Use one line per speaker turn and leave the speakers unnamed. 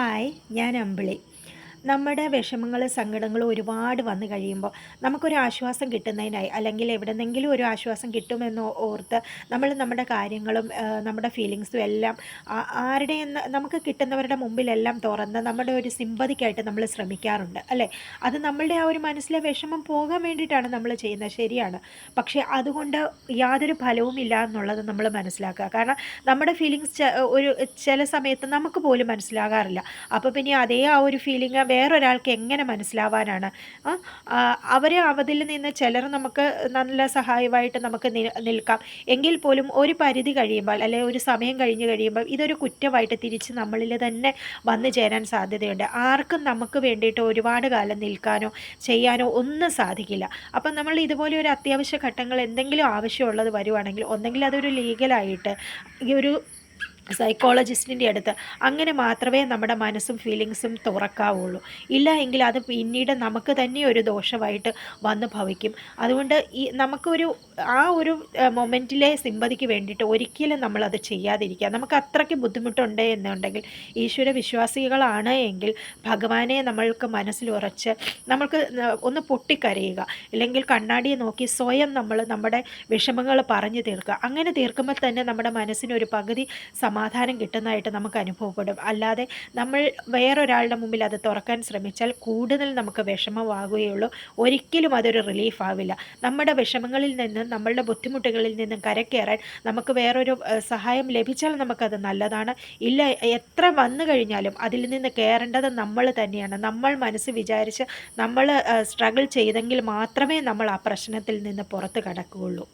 Hi ഞാൻ അമ്പിളി. നമ്മുടെ വിഷമങ്ങളും സങ്കടങ്ങളും ഒരുപാട് വന്നു കഴിയുമ്പോൾ നമുക്കൊരു ആശ്വാസം കിട്ടുന്നതിനായി അല്ലെങ്കിൽ എവിടെന്നെങ്കിലും ഒരു ആശ്വാസം കിട്ടുമെന്ന് ഓർത്ത് നമ്മൾ നമ്മുടെ കാര്യങ്ങളും നമ്മുടെ ഫീലിങ്സും എല്ലാം ആരുടെ നമുക്ക് കിട്ടുന്നവരുടെ മുമ്പിലെല്ലാം തുറന്ന് നമ്മുടെ ഒരു സിമ്പതിക്കായിട്ട് നമ്മൾ ശ്രമിക്കാറുണ്ട് അല്ലേ? അത് നമ്മളുടെ ആ ഒരു മനസ്സിലെ വിഷമം പോകാൻ വേണ്ടിയിട്ടാണ് നമ്മൾ ചെയ്യുന്നത് ശരിയാണ്. പക്ഷേ അതുകൊണ്ട് യാതൊരു ഫലവും ഇല്ല എന്നുള്ളത് നമ്മൾ മനസ്സിലാക്കുക. കാരണം നമ്മുടെ ഫീലിങ്സ് ഒരു ചില സമയത്ത് നമുക്ക് പോലും മനസ്സിലാകാറില്ല. അപ്പോൾ പിന്നെ അതേ ആ ഒരു ഫീലിംഗ് വേറൊരാൾക്ക് എങ്ങനെ മനസ്സിലാവാനാണ്? അവർ അവതിൽ നിന്ന് ചിലർ നമുക്ക് നല്ല സഹായമായിട്ട് നമുക്ക് നിൽക്കാം. എങ്കിൽ പോലും ഒരു പരിധി കഴിയുമ്പോൾ അല്ലെ ഒരു സമയം കഴിഞ്ഞ് കഴിയുമ്പോൾ ഇതൊരു കുറ്റമായിട്ട് തിരിച്ച് നമ്മളിൽ തന്നെ വന്നു ചേരാൻ സാധ്യതയുണ്ട്. ആർക്കും നമുക്ക് വേണ്ടിയിട്ട് ഒരുപാട് കാലം നിൽക്കാനോ ചെയ്യാനോ ഒന്നും സാധിക്കില്ല. അപ്പം നമ്മൾ ഇതുപോലെ ഒരു അത്യാവശ്യ ഘട്ടങ്ങൾ എന്തെങ്കിലും ആവശ്യമുള്ളത് വരുവാണെങ്കിൽ ഒന്നെങ്കിൽ അതൊരു ലീഗലായിട്ട് ഈ ഒരു സൈക്കോളജിസ്റ്റിന്റെ അടുത്ത്. അങ്ങനെ മാത്രമേ നമ്മുടെ മനസ്സും ഫീലിങ്സും തുറക്കാവുള്ളൂ. ഇല്ല എങ്കിൽ അത് പിന്നീട് നമുക്ക് തന്നെ ഒരു ദോഷമായിട്ട് വന്ന് ഭവിക്കും. അതുകൊണ്ട് ഈ നമുക്കൊരു ആ ഒരു മൊമെന്റിലെ സിമ്പതിക്ക് വേണ്ടിയിട്ട് ഒരിക്കലും നമ്മളത് ചെയ്യാതിരിക്കുക. നമുക്ക് അത്രയ്ക്ക് ബുദ്ധിമുട്ടുണ്ട് എന്നുണ്ടെങ്കിൽ ഈശ്വര വിശ്വാസികളാണ് എങ്കിൽ ഭഗവാനെ നമ്മൾക്ക് മനസ്സിൽ ഉറച്ച് നമ്മൾക്ക് ഒന്ന് പൊട്ടിക്കരയുക. അല്ലെങ്കിൽ കണ്ണാടിയെ നോക്കി സ്വയം നമ്മൾ നമ്മുടെ വിഷമങ്ങൾ പറഞ്ഞു തീർക്കുക. അങ്ങനെ തീർക്കുമ്പോൾ തന്നെ നമ്മുടെ മനസ്സിനൊരു പകുതി സമാധാനം കിട്ടുന്നതായിട്ട് നമുക്ക് അനുഭവപ്പെടും. അല്ലാതെ നമ്മൾ വേറൊരാളുടെ മുമ്പിൽ അത് തുറക്കാൻ ശ്രമിച്ചാൽ കൂടുതൽ നമുക്ക് വിഷമമാകുകയുള്ളൂ. ഒരിക്കലും അതൊരു റിലീഫ് ആവില്ല. നമ്മുടെ വിഷമങ്ങളിൽ നിന്നും നമ്മളുടെ ബുദ്ധിമുട്ടുകളിൽ നിന്നും കരക്കയറാൻ നമുക്ക് വേറൊരു സഹായം ലഭിച്ചാൽ നമുക്കത് നല്ലതാണ്. ഇല്ല എത്ര വന്നു കഴിഞ്ഞാലും അതിൽ നിന്ന് കയറേണ്ടത് നമ്മൾ തന്നെയാണ്. നമ്മൾ മനസ്സ് വിചാരിച്ച് നമ്മൾ സ്ട്രഗിൾ ചെയ്തെങ്കിൽ മാത്രമേ നമ്മൾ ആ പ്രശ്നത്തിൽ നിന്ന് പുറത്ത് കടക്കുകയുള്ളൂ.